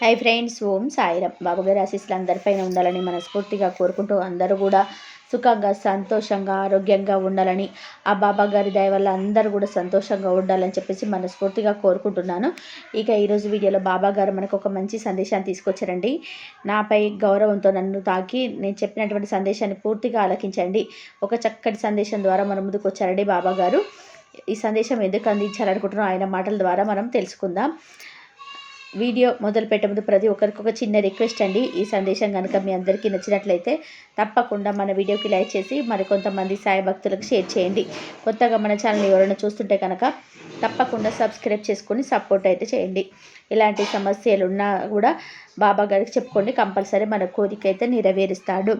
High friends Om Sairam బాబుగారి ఆశీస్సులు అందరిపైన ఉండాలని మనస్ఫూర్తిగా కోరుకుంటూ అందరూ కూడా సుఖంగా సంతోషంగా ఆరోగ్యంగా ఉండాలని ఆ బాబా గారి దయ వల్ల అందరూ కూడా సంతోషంగా ఉండాలని చెప్పేసి మనస్ఫూర్తిగా కోరుకుంటున్నాను. ఇక ఈరోజు వీడియోలో బాబా గారు మనకు ఒక మంచి సందేశాన్ని తీసుకొచ్చారండి. నాపై గౌరవంతో నన్ను తాకి నేను చెప్పినటువంటి సందేశాన్ని పూర్తిగా ఆలకించండి. ఒక చక్కటి సందేశం ద్వారా మన ముందుకు వచ్చారండి బాబా గారు. ఈ సందేశం ఎందుకు అందించాలనుకుంటున్నాం ఆయన మాటల ద్వారా మనం తెలుసుకుందాం. వీడియో మొదలు పెట్టే ప్రతి ఒక్కరికి ఒక చిన్న రిక్వెస్ట్ అండి. ఈ సందేశం కనుక మీ అందరికీ నచ్చినట్లయితే తప్పకుండా మన వీడియోకి లైక్ చేసి మరికొంతమంది సాయి భక్తులకు షేర్ చేయండి. కొత్తగా మన ఛానల్ ఎవరైనా చూస్తుంటే కనుక తప్పకుండా సబ్స్క్రైబ్ చేసుకొని సపోర్ట్ అయితే చేయండి. ఇలాంటి సమస్యలు ఉన్నా కూడా బాబా గారికి చెప్పుకోండి. కంపల్సరీ మన కోరిక అయితే నెరవేరుస్తాడు.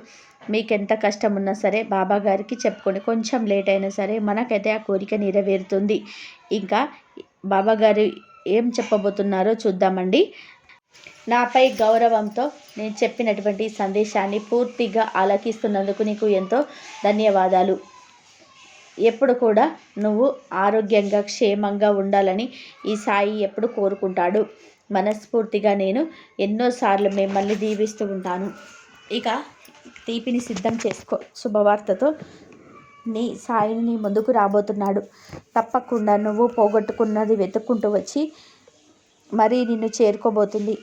మీకు ఎంత కష్టం ఉన్నా సరే బాబా గారికి చెప్పుకోండి కొంచెం లేట్ అయినా సరే మనకైతే ఆ కోరిక నెరవేరుతుంది. ఇంకా బాబా గారి ఏం చెప్పబోతున్నారో చూద్దామండి. నాపై గౌరవంతో నేను చెప్పినటువంటి సందేశాన్ని పూర్తిగా ఆలకిస్తున్నందుకు నీకు ఎంతో ధన్యవాదాలు. ఎప్పుడు కూడా నువ్వు ఆరోగ్యంగా క్షేమంగా ఉండాలని ఈ సాయి ఎప్పుడు కోరుకుంటాడు. మనస్ఫూర్తిగా నేను ఎన్నోసార్లు మిమ్మల్ని దీవిస్తూ ఉంటాను. ఇక తీపిని సిద్ధం చేసుకో. శుభవార్తతో నీ సాయిని నీ ముందుకు రాబోతున్నాడు. తప్పకుండా నువ్వు పోగొట్టుకున్నది వెతుక్కుంటూ వచ్చి మరీ నిన్ను చేరుకోబోతుంది.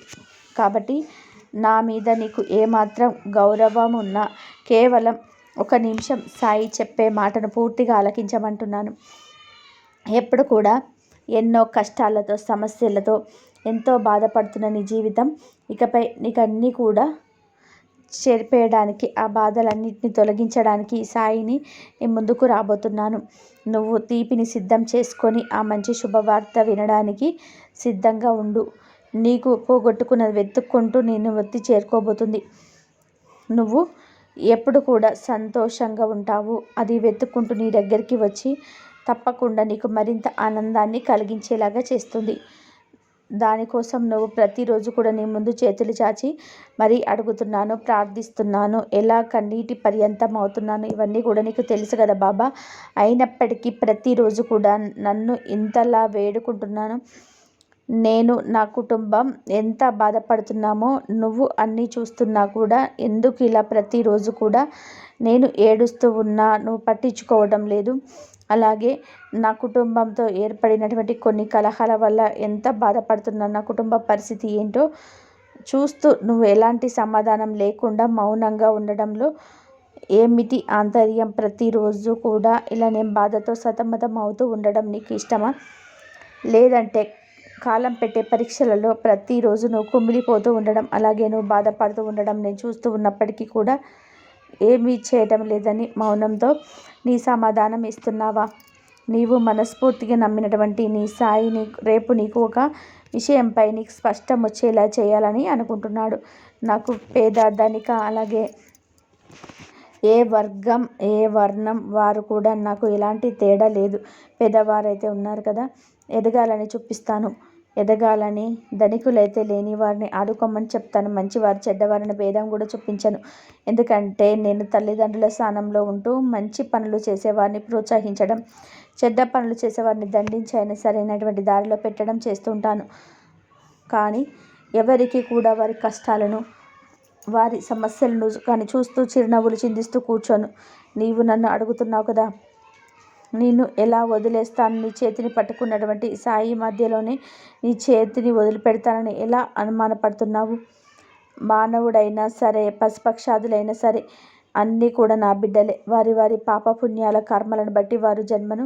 కాబట్టి నా మీద నీకు ఏమాత్రం గౌరవం ఉన్నా కేవలం ఒక నిమిషం సాయి చెప్పే మాటను పూర్తిగా ఆలకించమంటున్నాను. ఎప్పుడు కూడా ఎన్నో కష్టాలతో సమస్యలతో ఎంతో బాధపడుతున్న నీ జీవితం ఇకపై నీకు అన్నీ కూడా చెరిపేయడానికి ఆ బాధలన్నింటినీ తొలగించడానికి సాయిని ముందుకు రాబోతున్నాను. నువ్వు తీపిని సిద్ధం చేసుకొని ఆ మంచి శుభవార్త వినడానికి సిద్ధంగా ఉండు. నీకు పోగొట్టుకున్నది వెతుక్కుంటూ నేను వృత్తి చేరుకోబోతుంది. నువ్వు ఎప్పుడు కూడా సంతోషంగా ఉంటావు. అది వెతుక్కుంటూ నీ దగ్గరికి వచ్చి తప్పకుండా నీకు మరింత ఆనందాన్ని కలిగించేలాగా చేస్తుంది. దానికోసం నువ్వు ప్రతిరోజు కూడా నీ ముందు చేతులు చాచి మరీ అడుగుతున్నాను ప్రార్థిస్తున్నాను. ఎలా కన్నీటి పర్యంతం అవుతున్నాను ఇవన్నీ కూడా నీకు తెలుసు కదా బాబా. అయినప్పటికీ ప్రతిరోజు కూడా నన్ను ఇంతలా వేడుకుంటున్నాను. నేను నా కుటుంబం ఎంత బాధపడుతున్నామో నువ్వు అన్నీ చూస్తున్నా కూడా ఎందుకు ఇలా ప్రతిరోజు కూడా నేను ఏడుస్తూ ఉన్నా నువ్వు పట్టించుకోవడం లేదు. అలాగే నా కుటుంబంతో ఏర్పడినటువంటి కొన్ని కలహాల వల్ల ఎంత బాధపడుతున్నా నా కుటుంబ పరిస్థితి ఏంటో చూస్తూ నువ్వు ఎలాంటి సమాధానం లేకుండా మౌనంగా ఉండడంలో ఏమిటి ఆంతర్యం? ప్రతిరోజు కూడా ఇలా నేను బాధతో సతమతం అవుతూ ఉండడం నీకు ఇష్టమా? లేదంటే కాలం పెట్టే పరీక్షలలో ప్రతిరోజు నువ్వు కుమిలిపోతూ ఉండడం అలాగే నువ్వు బాధపడుతూ ఉండడం నేను చూస్తూ ఉన్నప్పటికీ కూడా ఏమీ చేయటం లేదని మౌనంతో నీ సమాధానం ఇస్తున్నావా? నీవు మనస్ఫూర్తిగా నమ్మినటువంటి నీ సాయి నీ రేపు నీకు ఒక విషయంపై నీకు స్పష్టం వచ్చేలా చేయాలని అనుకుంటున్నాడు. నాకు పేద ధనిక అలాగే ఏ వర్గం ఏ వర్ణం వారు కూడా నాకు ఎలాంటి తేడా లేదు. పేదవారైతే ఉన్నారు కదా ఎదగాలని చూపిస్తాను. ఎదగాలని ధనికులైతే లేని వారిని ఆడుకోమని చెప్తాను. మంచివారు చెడ్డవారిని భేదం కూడా చూపించను. ఎందుకంటే నేను తల్లిదండ్రుల స్థానంలో ఉంటూ మంచి పనులు చేసేవారిని ప్రోత్సహించడం చెడ్డ పనులు చేసేవారిని దండించి అయినా సరైనటువంటి దారిలో పెట్టడం చేస్తూ ఉంటాను. కానీ ఎవరికి కూడా వారి కష్టాలను వారి సమస్యలను కానీ చూస్తూ చిరునవ్వులు చిందిస్తూ కూర్చోను. నీవు నన్ను అడుగుతున్నావు కదా నేను ఎలా వదిలేస్తాను? నీ చేతిని పట్టుకున్నటువంటి సాయి మధ్యలోనే నీ చేతిని వదిలిపెడతానని ఎలా అనుమానపడుతున్నావు? మానవుడైనా సరే పశుపక్షాదులైనా సరే అన్నీ కూడా నా బిడ్డలే. వారి వారి పాపపుణ్యాల కర్మలను బట్టి వారు జన్మను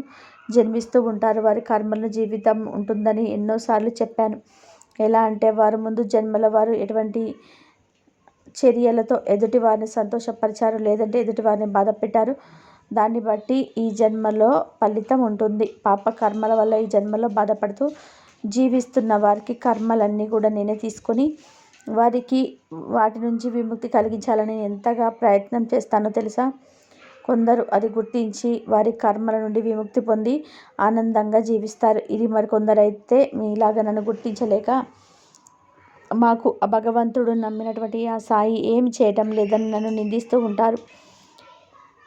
జన్మిస్తూ ఉంటారు. వారి కర్మలను జీవితం ఉంటుందని ఎన్నోసార్లు చెప్పాను. ఎలా అంటే వారు ముందు జన్మల వారు ఎటువంటి చర్యలతో ఎదుటి వారిని సంతోషపరిచారు లేదంటే ఎదుటి వారిని బాధ పెట్టారు దాన్ని బట్టి ఈ జన్మలో ఫలితం ఉంటుంది. పాప కర్మల వల్ల ఈ జన్మలో బాధపడుతూ జీవిస్తున్న వారికి కర్మలన్నీ కూడా నేనే తీసుకొని వారికి వాటి నుంచి విముక్తి కలిగించాలని ఎంతగా ప్రయత్నం చేస్తానో తెలుసా? కొందరు అది గుర్తించి వారి కర్మల నుండి విముక్తి పొంది ఆనందంగా జీవిస్తారు. ఇది మరి కొందరైతే మీలాగా నన్ను గుర్తించలేక మాకు ఆ భగవంతుడు నమ్మినటువంటి ఆ సాయి ఏమి చేయటం లేదని నన్ను నిందిస్తూ ఉంటారు.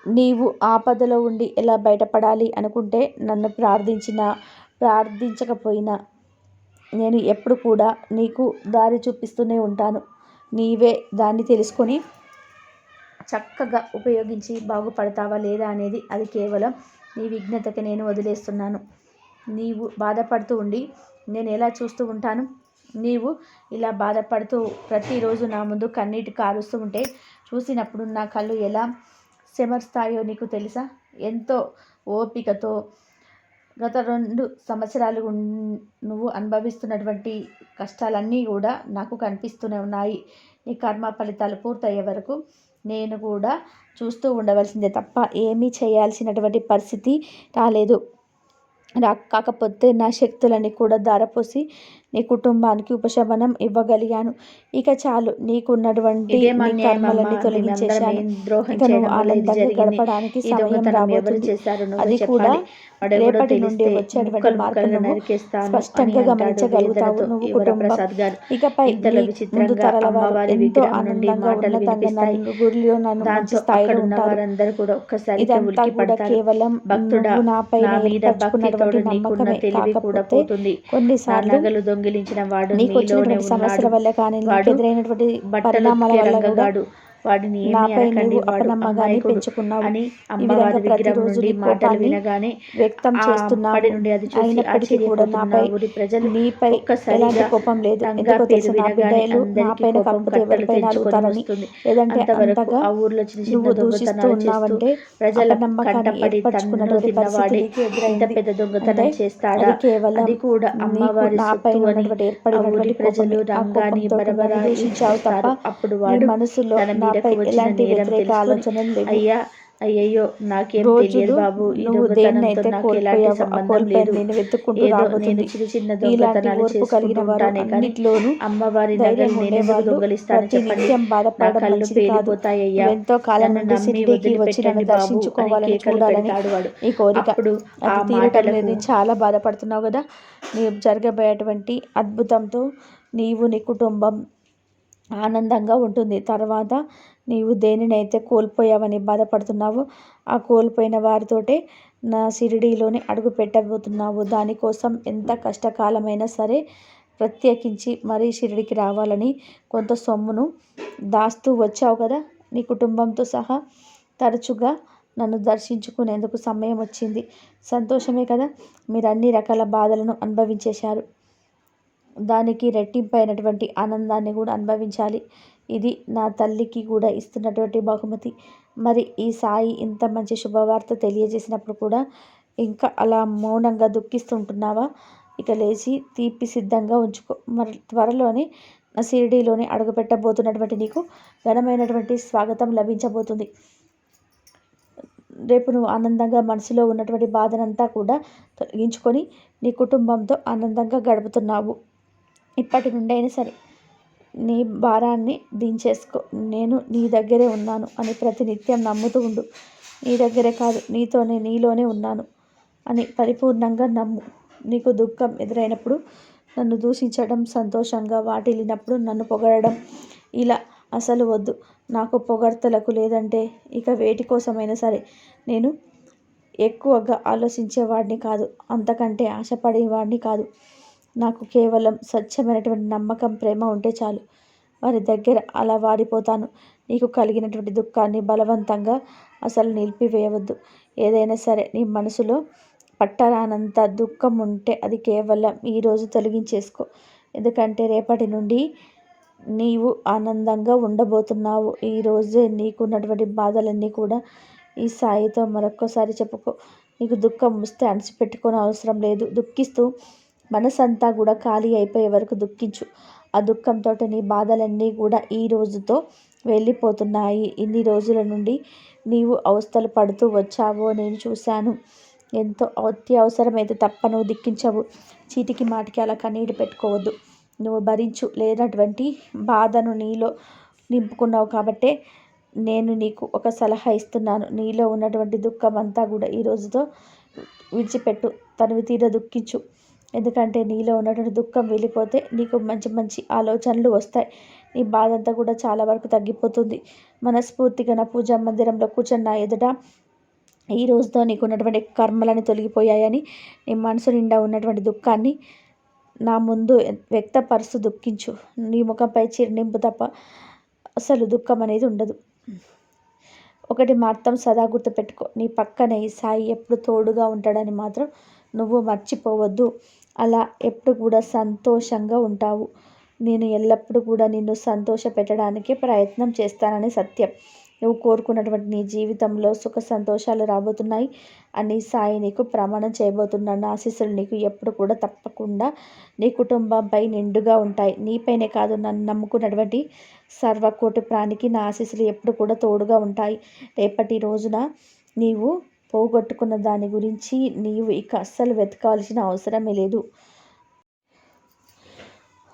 నీవు ఆపదలో ఉండి ఎలా బయటపడాలి అనుకుంటే నన్ను ప్రార్థించినా ప్రార్థించకపోయినా నేను ఎప్పుడు కూడా నీకు దారి చూపిస్తూనే ఉంటాను. నీవే దాన్ని తెలుసుకొని చక్కగా ఉపయోగించి బాగుపడతావా లేదా అనేది అది కేవలం నీ విఘ్నతకి నేను వదిలేస్తున్నాను. నీవు బాధపడుతూ ఉండి నేను ఎలా చూస్తూ ఉంటాను? నీవు ఇలా బాధపడుతూ ప్రతిరోజు నా ముందు కన్నీటి కారుస్తూ ఉంటే చూసినప్పుడు నా కళ్ళు ఎలా శమరుస్తాయో నీకు తెలుసా? ఎంతో ఓపికతో గత రెండు సంవత్సరాలు నువ్వు అనుభవిస్తున్నటువంటి కష్టాలన్నీ కూడా నాకు కనిపిస్తూనే ఉన్నాయి. నీ కర్మ ఫలితాలు పూర్తయ్యే వరకు నేను కూడా చూస్తూ ఉండవలసిందే తప్ప ఏమీ చేయాల్సినటువంటి పరిస్థితి రాలేదు. రా కాకపోతే నా శక్తులని కూడా ధారపోసి నీ కుటుంబానికి ఉపశమనం ఇవ్వగలిగాను. ఇక చాలు నీకున్నటువంటి కర్మలని తొలగించేశాను. ఇక నువ్వు ఆనందంగా గడపడానికి సమయం రాబోతుంది అది కూడా రేపటి నుండి వచ్చేటువంటి మార్పులను స్పష్టంగా గమనించగలుగుతావు నువ్వు కుటుంబం. ఇకపై ముందు తరల వారు ఎంతో ఆనందంగా ఉన్నతంగా నన్ను మంచి స్థాయిలో ఉంటారు. ఇదంతా కూడా కేవలం నువ్వు నాపైన ఏర్పరచుకున్నటువంటి నమ్మకమే కాకపోతే కొన్నిసార్లు దొంగిలించిన వాడు నీకు వచ్చినటువంటి సమస్యల వల్ల కానీ నీకు ఎదురైనటువంటి పరిణామాల వల్ల కూడా. వాడిని నాపై నీవు అపనమ్మకాన్ని పెంచుకున్నావు. ఈ విధంగా ప్రతిరోజు నీ కోపాన్ని వ్యక్తం చేస్తున్నావు. అయినప్పటికీ కూడా నాపై నీపై ఎలాంటి కోపం లేదు. ఎందుకో తెలుసు నా బిడ్డలు నాపైన కాకపోతే ఎవరిపైన అడుగుతారని లేదంటే అంతగా నువ్వు దూషిస్తూ ఉన్నావంటే అపనమ్మకాన్ని ఏర్పరచుకున్నటువంటి పరిస్థితికి ఎదురైంది. అది ఉన్నటువంటి ఏర్పడినటువంటి ప్రజలు రంగాన్ని అప్పుడు నీ మనసులో అయ్యా అయ్యయ్యో నాకేం తెలియదు బాబు ఈ నేను చిన్న చిన్న దొంగతనాలు కానీ అన్నిట్లోనూ అమ్మవారి నగలు నేనే దొంగలిస్తాను చెప్పండి. నా కళ్ళు పేలిపోతాయ్యా నన్ను నమ్మి వదిలిపెట్టండి బాబు అని కేకలు పెడతాడు నీ కోరిక. అప్పుడు ఆ మాటలకు చాలా బాధపడుతున్నావు కదా. నీవు జరగబోయేటువంటి అద్భుతంతో నీవు నీ కుటుంబం ఆనందంగా ఉంటుంది. తర్వాత నీవు దేనినైతే కోల్పోయావని బాధపడుతున్నావో ఆ కోల్పోయిన వారితోటే నా షిరిడీలోనే అడుగు పెట్టబోతున్నావు. దానికోసం ఎంత కష్టకాలమైనా సరే ప్రత్యేకించి మరీ షిరిడికి రావాలని కొంత సొమ్మును దాస్తూ వచ్చావు కదా! నీ కుటుంబంతో సహా తరచుగా నన్ను దర్శించుకునేందుకు సమయం వచ్చింది. సంతోషమే కదా! మీరు అన్ని రకాల బాధలను అనుభవించేశారు. దానికి రెట్టింపైనటువంటి ఆనందాన్ని కూడా అనుభవించాలి. ఇది నా తల్లికి కూడా ఇస్తున్నటువంటి బహుమతి. మరి ఈ సాయి ఇంత మంచి శుభవార్త తెలియజేసినప్పుడు కూడా ఇంకా అలా మౌనంగా దుఃఖిస్తుంటున్నావా? ఇక లేచి తీపి సిద్ధంగా ఉంచుకో. మరి త్వరలోనే నా షిరిడీలోనే అడుగుపెట్టబోతున్నటువంటి నీకు ఘనమైనటువంటి స్వాగతం లభించబోతుంది. రేపు నువ్వు ఆనందంగా మనసులో ఉన్నటువంటి బాధనంతా కూడా తొలగించుకొని నీ కుటుంబంతో ఆనందంగా గడుపుతున్నావు. ఇప్పటి నుండి అయినా సరే నీ భారాన్ని దించేసుకో. నేను నీ దగ్గరే ఉన్నాను అని ప్రతినిత్యం నమ్ముతూ ఉండు. నీ దగ్గరే కాదు నీతోనే నీలోనే ఉన్నాను అని పరిపూర్ణంగా నమ్ము. నీకు దుఃఖం ఎదురైనప్పుడు నన్ను దూషించడం సంతోషంగా వాటిల్లినప్పుడు నన్ను పొగడడం ఇలా అసలు వద్దు. నాకు పొగడ్తలకు లేదంటే ఇక వేటి కోసమైనా సరే నేను ఎక్కువగా ఆలోచించేవాడిని కాదు అంతకంటే ఆశపడేవాడిని కాదు. నాకు కేవలం స్వచ్ఛమైనటువంటి నమ్మకం ప్రేమ ఉంటే చాలు. వారి దగ్గర అలా వాడిపోతాను. నీకు కలిగినటువంటి దుఃఖాన్ని బలవంతంగా అసలు నిలిపివేయవద్దు. ఏదైనా సరే నీ మనసులో పట్టరానంత దుఃఖం ఉంటే అది కేవలం ఈరోజు తొలగించేసుకో. ఎందుకంటే రేపటి నుండి నీవు ఆనందంగా ఉండబోతున్నావు. ఈరోజే నీకున్నటువంటి బాధలన్నీ కూడా ఈ సాయితో మరొక్కసారి చెప్పుకో. నీకు దుఃఖం వస్తే అణిచిపెట్టుకోని అవసరం లేదు. దుఃఖిస్తూ మనసంతా కూడా ఖాళీ అయిపోయే వరకు దుఃఖించు. ఆ దుఃఖంతో నీ బాధలన్నీ కూడా ఈ రోజుతో వెళ్ళిపోతున్నాయి. ఇన్ని రోజుల నుండి నీవు అవస్థలు పడుతూ వచ్చావో నేను చూశాను. ఎంతో అత్యవసరమైతే తప్ప నువ్వు దిక్కించవు చీటికి మాటికి అలా కన్నీటి పెట్టుకోవద్దు. నువ్వు భరించు. లేనటువంటి బాధను నీలో నింపుకున్నావు కాబట్టే నేను నీకు ఒక సలహా ఇస్తున్నాను. నీలో ఉన్నటువంటి దుఃఖం అంతా కూడా ఈ రోజుతో విడిచిపెట్టు. తనివి తీర దుఃఖించు. ఎందుకంటే నీలో ఉన్నటువంటి దుఃఖం వెళ్ళిపోతే నీకు మంచి మంచి ఆలోచనలు వస్తాయి. నీ బాధ అంతా కూడా చాలా వరకు తగ్గిపోతుంది. మనస్ఫూర్తిగా నా పూజా మందిరంలో కూర్చొని నా ఎదుట ఈ రోజుతో నీకు ఉన్నటువంటి కర్మలని తొలగిపోయాయని నీ మనసు నిండా ఉన్నటువంటి దుఃఖాన్ని నా ముందు వ్యక్తపరుస్తూ దుఃఖించు. నీ ముఖంపై చిరునింపు తప్ప అసలు దుఃఖం అనేది ఉండదు. ఒకటి మాత్రం సదా గుర్తుపెట్టుకో. నీ పక్కనే ఈ సాయి ఎప్పుడు తోడుగా ఉంటాడని మాత్రం నువ్వు మర్చిపోవద్దు. అలా ఎప్పుడు కూడా సంతోషంగా ఉంటావు. నేను ఎల్లప్పుడూ కూడా నిన్ను సంతోష పెట్టడానికి ప్రయత్నం చేస్తానని సత్యం. నువ్వు కోరుకున్నటువంటి నీ జీవితంలో సుఖ సంతోషాలు రాబోతున్నాయి అని సాయి నీకు ప్రమాణం చేయబోతున్నాను ఆశీస్సులు నీకు ఎప్పుడు కూడా తప్పకుండా నీ కుటుంబంపై నిండుగా ఉంటాయి. నీపైనే కాదు నన్ను నమ్ముకున్నటువంటి సర్వకోటి ప్రాణికి నా ఆశీస్సులు ఎప్పుడు కూడా తోడుగా ఉంటాయి. రేపటి రోజున నీవు పోగొట్టుకున్న దాని గురించి నీవు ఇక అస్సలు వెతకాల్సిన అవసరమే లేదు.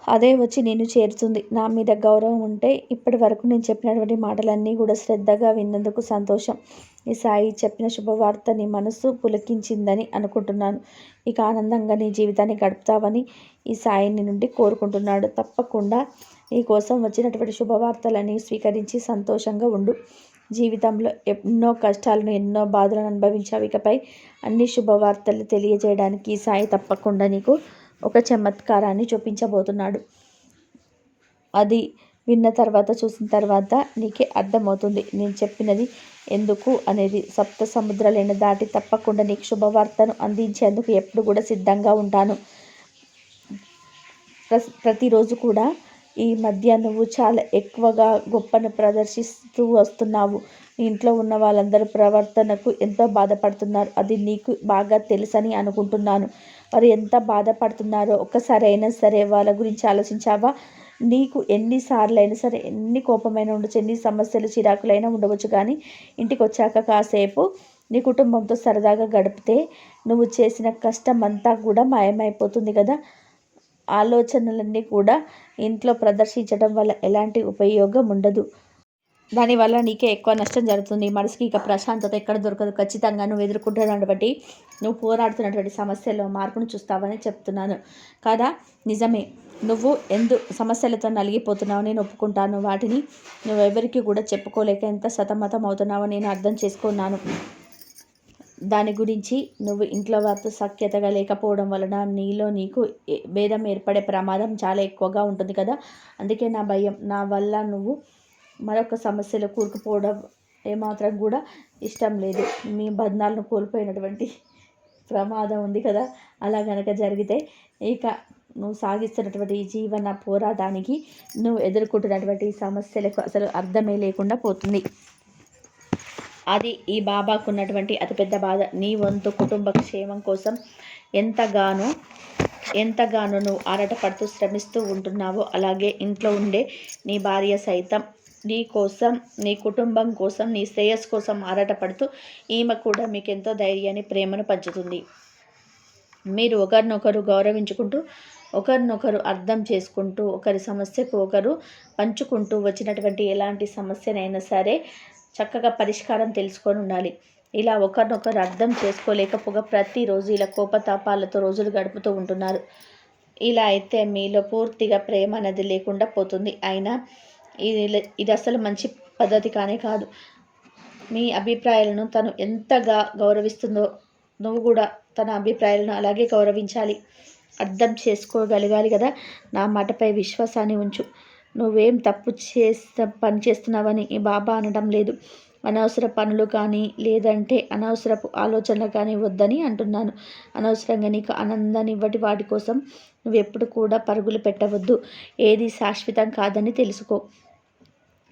అదే వచ్చి నేను చేరుతుంది. నా మీద గౌరవం ఉంటే ఇప్పటి వరకు నేను చెప్పినటువంటి మాటలన్నీ కూడా శ్రద్ధగా విన్నందుకు సంతోషం. ఈ సాయి చెప్పిన శుభవార్త నీ మనసు పులకించిందని అనుకుంటున్నాను. ఇక ఆనందంగా నీ జీవితాన్ని గడుపుతావని ఈ సాయిని నుండి కోరుకుంటున్నాడు. తప్పకుండా నీ కోసం వచ్చినటువంటి శుభవార్తలని స్వీకరించి సంతోషంగా ఉండు. జీవితంలో ఎన్నో కష్టాలను ఎన్నో బాధలను అనుభవించావు. ఇకపై అన్ని శుభవార్తలు తెలియజేయడానికి ఈ సాయి తప్పకుండా నీకు ఒక చమత్కారాన్ని చూపించబోతున్నాడు. అది విన్న తర్వాత చూసిన తర్వాత నీకే అర్థమవుతుంది. నేను చెప్పినది ఎందుకు అనేది. సప్త సముద్రాలైన దాటి తప్పకుండా నీకు శుభవార్తను అందించేందుకు ఎప్పుడు కూడా సిద్ధంగా ఉంటాను. ప్రతిరోజు కూడా ఈ మధ్య నువ్వు చాలా ఎక్కువగా గొప్పను ప్రదర్శిస్తూ వస్తున్నావు. ఇంట్లో ఉన్న వాళ్ళందరి ప్రవర్తనకు ఎంతో బాధపడుతున్నారు. అది నీకు బాగా తెలుసని అనుకుంటున్నాను. వారు ఎంత బాధపడుతున్నారో ఒక్కసారి అయినా సరే వాళ్ళ గురించి ఆలోచించావా? నీకు ఎన్నిసార్లు అయినా సరే ఎన్ని కోపమైనా ఉండొచ్చు ఎన్ని సమస్యలు చిరాకులైనా ఉండవచ్చు కానీ ఇంటికి వచ్చాక కాసేపు నీ కుటుంబంతో సరదాగా గడిపితే నువ్వు చేసిన కష్టం అంతా కూడా మాయమైపోతుంది కదా. ఆలోచనలన్నీ కూడా ఇంట్లో ప్రదర్శించడం వల్ల ఎలాంటి ఉపయోగం ఉండదు. దానివల్ల నీకే ఎక్కువ నష్టం జరుగుతుంది. మనసుకి ఇక ప్రశాంతత ఎక్కడ దొరకదు. ఖచ్చితంగా నువ్వు ఎదుర్కొంటున్నటువంటి నువ్వు పోరాడుతున్నటువంటి సమస్యలో మార్పును చూస్తావని చెప్తున్నాను. కదా? నిజమే. నువ్వు ఎందు సమస్యలతో నలిగిపోతున్నావు. నేను ఒప్పుకుంటాను. వాటిని నువ్వు ఎవరికి కూడా చెప్పుకోలేక ఎంత సతమతం అవుతున్నావో నేను అర్థం చేసుకున్నాను. దాని గురించి నువ్వు ఇంట్లో వారితో సఖ్యతగా లేకపోవడం వలన నీలో నీకు భేదం ఏర్పడే ప్రమాదం చాలా ఎక్కువగా ఉంటుంది కదా. అందుకే నా భయం నా వల్ల నువ్వు మరొక సమస్యలో కూరుకుపోవడం ఏమాత్రం కూడా ఇష్టం లేదు. మీ బంధాలను కోల్పోయినటువంటి ప్రమాదం ఉంది కదా. అలా కనుక జరిగితే ఇక నువ్వు సాగిస్తున్నటువంటి జీవన పోరాటానికి నువ్వు ఎదుర్కొంటున్నటువంటి సమస్యలకు అసలు అర్థమే లేకుండా పోతుంది. అది ఈ బాబాకున్నటువంటి అతిపెద్ద బాధ. నీ వంతు కుటుంబ క్షేమం కోసం ఎంతగానో ఎంతగానో నువ్వు ఆరాటపడుతూ శ్రమిస్తూ ఉంటున్నావో అలాగే ఇంట్లో ఉండే నీ భార్య సైతం నీ కోసం నీ కుటుంబం కోసం నీ శ్రేయస్ కోసం ఆరాటపడుతూ ఈమె కూడా మీకు ఎంతో ధైర్యాన్ని ప్రేమను పంచుతుంది. మీరు ఒకరినొకరు గౌరవించుకుంటూ ఒకరినొకరు అర్థం చేసుకుంటూ ఒకరి సమస్యకు ఒకరు పంచుకుంటూ వచ్చినటువంటి ఎలాంటి సమస్యనైనా సరే చక్కగా పరిష్కారం తెలుసుకొని ఉండాలి. ఇలా ఒకరినొకరు అర్థం చేసుకోలేకపోగా ప్రతిరోజు ఇలా కోపతాపాలతో రోజులు గడుపుతూ ఉంటున్నారు. ఇలా అయితే మీలో పూర్తిగా ప్రేమ అనేది లేకుండా పోతుంది. అయినా ఇది ఇది అసలు మంచి పద్ధతి కానే కాదు. మీ అభిప్రాయాలను తను ఎంతగా గౌరవిస్తుందో నువ్వు కూడా తన అభిప్రాయాలను అలాగే గౌరవించాలి. అర్థం చేసుకోగలగాలి కదా? నా మాటపై విశ్వాసాన్ని ఉంచు. నువ్వేం తప్పు చేస్త పని చేస్తున్నావని ఈ బాబా అనడం లేదు. అనవసర పనులు కానీ లేదంటే అనవసరపు ఆలోచనలు కానీ వద్దని అంటున్నాను. అనవసరంగా నీకు ఆనందాన్ని ఇవ్వటి వాటి కోసం నువ్వు ఎప్పుడు కూడా పరుగులు పెట్టవద్దు. ఏది శాశ్వతం కాదని తెలుసుకో.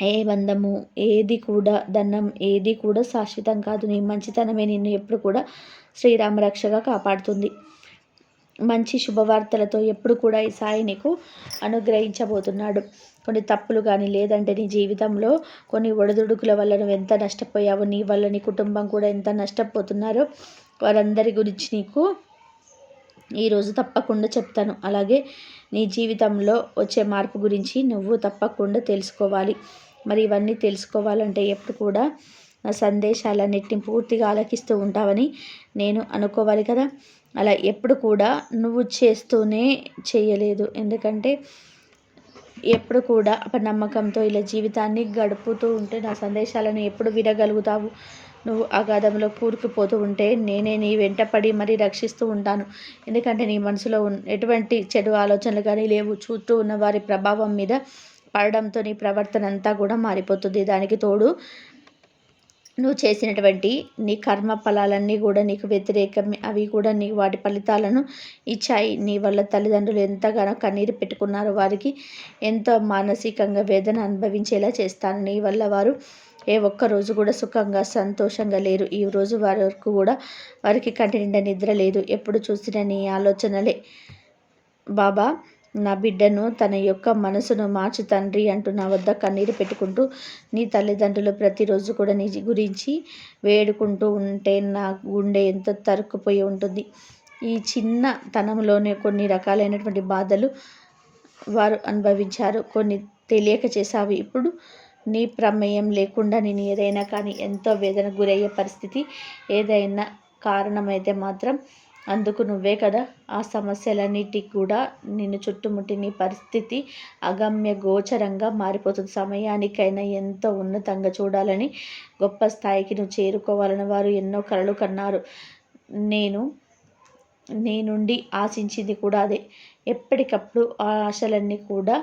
ఏ బంధము ఏది కూడా దండం ఏది కూడా శాశ్వతం కాదు. నీ మంచితనమే నిన్ను ఎప్పుడు కూడా శ్రీరామ రక్షగా కాపాడుతుంది. మంచి శుభవార్తలతో ఎప్పుడు కూడా ఈ సాయి నీకు అనుగ్రహించబోతున్నాడు. కొన్ని తప్పులు కానీ లేదంటే నీ జీవితంలో కొన్ని ఒడిదుడుకుల వల్ల నువ్వు ఎంత నష్టపోయావో నీ వల్ల నీ కుటుంబం కూడా ఎంత నష్టపోతున్నారో వారందరి గురించి నీకు ఈరోజు తప్పకుండా చెప్తాను. అలాగే నీ జీవితంలో వచ్చే మార్పు గురించి నువ్వు తప్పకుండా తెలుసుకోవాలి. మరి ఇవన్నీ తెలుసుకోవాలంటే ఎప్పుడు కూడా నా సందేశాలన్నిటిని పూర్తిగా ఆలకిస్తూ ఉంటావని నేను అనుకోవాలి కదా. అలా ఎప్పుడు కూడా నువ్వు చేస్తూనే చేయలేదు. ఎందుకంటే ఎప్పుడు కూడా నమ్మకంతో ఇలా జీవితాన్ని గడుపుతూ ఉంటే నా సందేశాలను ఎప్పుడు వినగలుగుతావు? నువ్వు అగాధంలో కూరుకుపోతూ ఉంటే నేనే నీ వెంట పడి మరీ రక్షిస్తూ ఉంటాను. ఎందుకంటే నీ మనసులో ఎటువంటి చెడు ఆలోచనలు కానీ లేవు. చూస్తూ ఉన్న వారి ప్రభావం మీద పడడంతో నీ ప్రవర్తన అంతా కూడా మారిపోతుంది. దానికి తోడు నువ్వు చేసినటువంటి నీ కర్మ ఫలాలన్నీ కూడా నీకు వ్యతిరేకమే అవి కూడా నీ వాటి ఫలితాలను ఇచ్చాయి. నీ వల్ల తల్లిదండ్రులు ఎంతగానో కన్నీరు పెట్టుకున్నారో. వారికి ఎంతో మానసికంగా వేదన అనుభవించేలా చేస్తాను నీ వల్ల వారు ఏ ఒక్క రోజు కూడా సుఖంగా సంతోషంగా లేరు. ఈ రోజు వారి వరకు కూడా వారికి కంటి నిండా నిద్ర లేదు. ఎప్పుడు చూసినా నీ ఆలోచనలే. బాబా నా బిడ్డను తన యొక్క మనసును మార్చు తండ్రి అంటూ నా వద్ద కన్నీరు పెట్టుకుంటూ నీ తల్లిదండ్రులు ప్రతిరోజు కూడా నీ గురించి వేడుకుంటూ ఉంటే నా గుండె ఎంతో తరుక్కుపోయి ఉంటుంది. ఈ చిన్న తనంలోనే కొన్ని రకాలైనటువంటి బాధలు వారు అనుభవించారు కొన్ని తెలియక చేసావు ఇప్పుడు నీ ప్రమేయం లేకుండా నేను ఏదైనా కానీ ఎంతో వేదన గురయ్యే పరిస్థితి ఏదైనా కారణమైతే మాత్రం అందుకు నువ్వే కదా ఆ సమస్యలన్నిటికి కూడా నిన్ను చుట్టుముట్టి నీ పరిస్థితి అగమ్య గోచరంగా మారిపోతుంది. సమయానికైనా ఎంతో ఉన్నతంగా చూడాలని గొప్ప స్థాయికి నువ్వు చేరుకోవాలని వారు ఎన్నో కలలు కన్నారు. నేను నీ నుండి ఆశించింది కూడా అదే. ఎప్పటికప్పుడు ఆ ఆశలన్నీ కూడా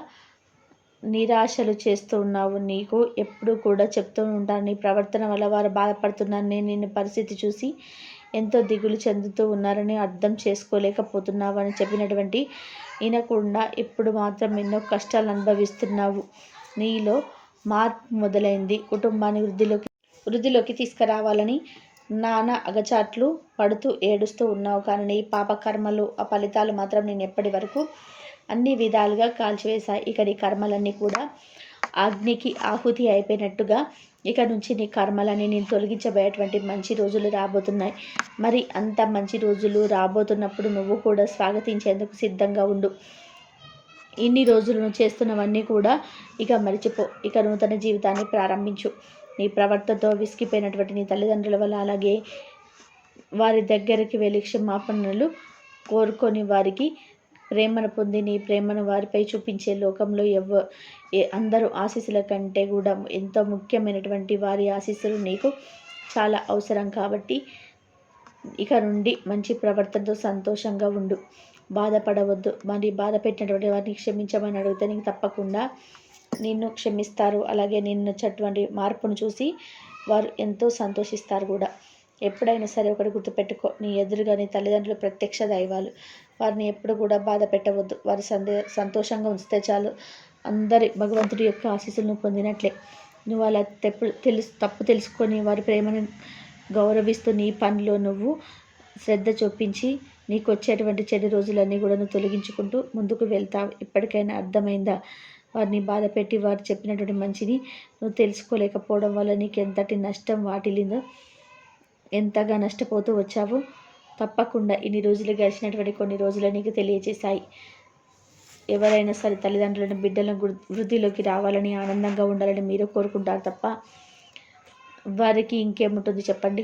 నిరాశలు చేస్తూ ఉన్నావు. నీకు ఎప్పుడు కూడా చెప్తూ ఉంటాను. నీ ప్రవర్తన వల్ల వారు బాధపడుతున్నాను నేను నిన్ను పరిస్థితి చూసి ఎంతో దిగులు చెందుతూ ఉన్నారని అర్థం చేసుకోలేకపోతున్నావు అని చెప్పినటువంటి వినకుండా ఇప్పుడు మాత్రం ఎన్నో కష్టాలు అనుభవిస్తున్నావు. నీలో మార్పు మొదలైంది. కుటుంబాన్ని వృద్ధిలోకి వృద్ధిలోకి తీసుకురావాలని నానా అగచాట్లు పడుతూ ఏడుస్తూ ఉన్నావు. కానీ నీ పాపకర్మలు ఆ ఫలితాలు మాత్రం నేను ఎప్పటి వరకు అన్ని విధాలుగా కాల్చివేశాయి ఇక నీ కర్మలన్నీ కూడా అగ్నికి ఆహుతి అయిపోయినట్టుగా ఇక నుంచి నీ కర్మలని నేను తొలగించబోయేటువంటి మంచి రోజులు రాబోతున్నాయి. మరి అంత మంచి రోజులు రాబోతున్నప్పుడు నువ్వు కూడా స్వాగతించేందుకు సిద్ధంగా ఉండు. ఇన్ని రోజులు నువ్వు చేస్తున్నవన్నీ కూడా ఇక మరిచిపో. ఇక నూతన జీవితాన్ని ప్రారంభించు. నీ ప్రవర్తనతో విసిగిపోయినటువంటి నీ తల్లిదండ్రుల వల్ల అలాగే వారి దగ్గరికి వెళ్ళి క్షమాపణలు కోరుకొని వారికి ప్రేమను పొంది నీ ప్రేమను వారిపై చూపించే లోకంలో ఎవ అందరూ ఆశీస్సుల కంటే కూడా ఎంతో ముఖ్యమైనటువంటి వారి ఆశీస్సులు నీకు చాలా అవసరం కాబట్టి ఇక నుండి మంచి ప్రవర్తనతో సంతోషంగా ఉండు. బాధపడవద్దు. మరి బాధ పెట్టినటువంటి వారిని క్షమించమని అడిగితే నీకు తప్పకుండా నిన్ను క్షమిస్తారు. అలాగే నిన్ను వచ్చేటువంటి మార్పును చూసి వారు ఎంతో సంతోషిస్తారు కూడా. ఎప్పుడైనా సరే ఒకటి గుర్తుపెట్టుకో. నీ ఎదురుగా నీ తల్లిదండ్రులు ప్రత్యక్ష దైవాలు. వారిని ఎప్పుడు కూడా బాధ పెట్టవద్దు. వారి సందే సంతోషంగా ఉంచితే చాలు. అందరి భగవంతుడి యొక్క ఆశీస్సులను పొందినట్లే. నువ్వు అలా తెప్పు తెలుసు తప్పు తెలుసుకొని వారి ప్రేమను గౌరవిస్తూ నీ పనిలో నువ్వు శ్రద్ధ చూపించి నీకు వచ్చేటువంటి చెడు రోజులన్నీ కూడా నువ్వు తొలగించుకుంటూ ముందుకు వెళ్తావు. ఇప్పటికైనా అర్థమైందా? వారిని బాధ పెట్టి వారు చెప్పినటువంటి మంచిని నువ్వు తెలుసుకోలేకపోవడం వల్ల నీకు ఎంతటి నష్టం వాటిల్లిందో ఎంతగా నష్టపోతూ వచ్చావు తప్పకుండా ఇన్ని రోజులు గడిచినటువంటి కొన్ని రోజులు నీకు తెలియజేశాయి ఎవరైనా సరే తల్లిదండ్రులను బిడ్డలను వృద్ధిలోకి రావాలని ఆనందంగా ఉండాలని మీరు కోరుకుంటారు తప్ప వారికి ఇంకేముంటుంది చెప్పండి?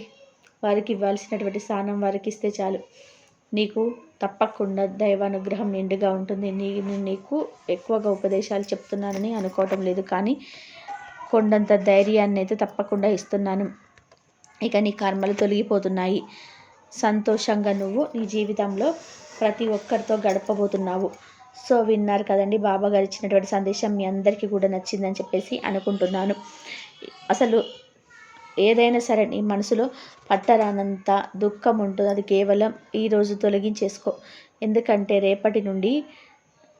వారికి ఇవ్వాల్సినటువంటి స్థానం వారికి ఇస్తే చాలు. నీకు తప్పకుండా దైవానుగ్రహం నిండుగా ఉంటుంది. నేను నీకు ఎక్కువగా ఉపదేశాలు చెప్తున్నానని అనుకోవటం లేదు కానీ కొండంత ధైర్యాన్ని అయితే తప్పకుండా ఇస్తున్నాను. ఇక నీ కర్మలు తొలగిపోతున్నాయి. సంతోషంగా నువ్వు నీ జీవితంలో ప్రతి ఒక్కరితో గడపబోతున్నావు. సో విన్నారు కదండి బాబా గారు ఇచ్చినటువంటి సందేశం మీ అందరికీ కూడా నచ్చిందని చెప్పేసి అనుకుంటున్నాను. అసలు ఏదైనా సరే నీ మనసులో పట్టరానంత దుఃఖం ఉంటుంది. అది కేవలం ఈరోజు తొలగించేసుకో. ఎందుకంటే రేపటి నుండి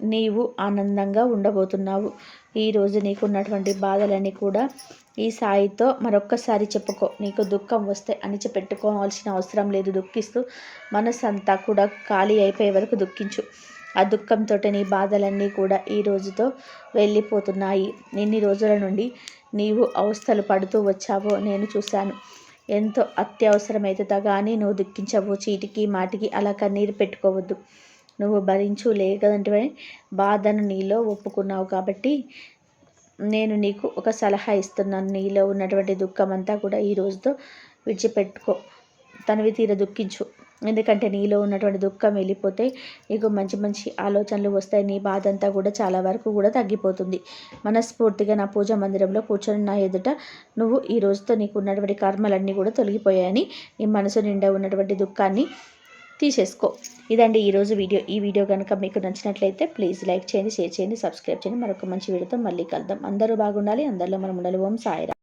నీవు ఆనందంగా ఉండబోతున్నావు. ఈరోజు నీకున్నటువంటి బాధలన్నీ కూడా ఈ సాయితో మరొక్కసారి చెప్పుకో. నీకు దుఃఖం వస్తే అణిచిపెట్టుకోవాల్సిన అవసరం లేదు. దుఃఖిస్తూ మనసంతా కూడా ఖాళీ అయిపోయే వరకు దుఃఖించు. ఆ దుఃఖంతో నీ బాధలన్నీ కూడా ఈ రోజుతో వెళ్ళిపోతున్నాయి. ఎన్ని రోజుల నుండి నీవు అవస్థలు పడుతూ వచ్చావో నేను చూశాను. ఎంతో అత్యవసరమైతే కానీ నువ్వు దుఃఖించవు. చీటికి మాటికి అలా కన్నీరు పెట్టుకోవద్దు. నువ్వు భరించు లేదంటే బాధను నీలో ఒప్పుకున్నావు కాబట్టి నేను నీకు ఒక సలహా ఇస్తున్నాను. నీలో ఉన్నటువంటి దుఃఖం అంతా కూడా ఈ రోజుతో విడిచిపెట్టుకో. తనవి తీర దుఃఖించు. ఎందుకంటే నీలో ఉన్నటువంటి దుఃఖం వెళ్ళిపోతే నీకు మంచి మంచి ఆలోచనలు వస్తాయి. నీ బాధ అంతా కూడా చాలా వరకు కూడా తగ్గిపోతుంది. మనస్ఫూర్తిగా నా పూజ మందిరంలో కూర్చొని నా ఎదుట నువ్వు ఈ రోజుతో నీకు ఉన్నటువంటి కర్మలన్నీ కూడా తొలగిపోయాయని నీ మనసు నిండా ఉన్నటువంటి దుఃఖాన్ని తీసేసుకో. ఇదండి ఈరోజు వీడియో. ఈ వీడియో కనుక మీకు నచ్చినట్లయితే ప్లీజ్ లైక్ చేయండి షేర్ చేయండి సబ్స్క్రైబ్ చేయండి. మరొక మంచి వీడియోతో మళ్ళీ కలుద్దాం. అందరూ బాగుండాలి. అందరిలో మనం ఉండాలి. ఓం సాయిరా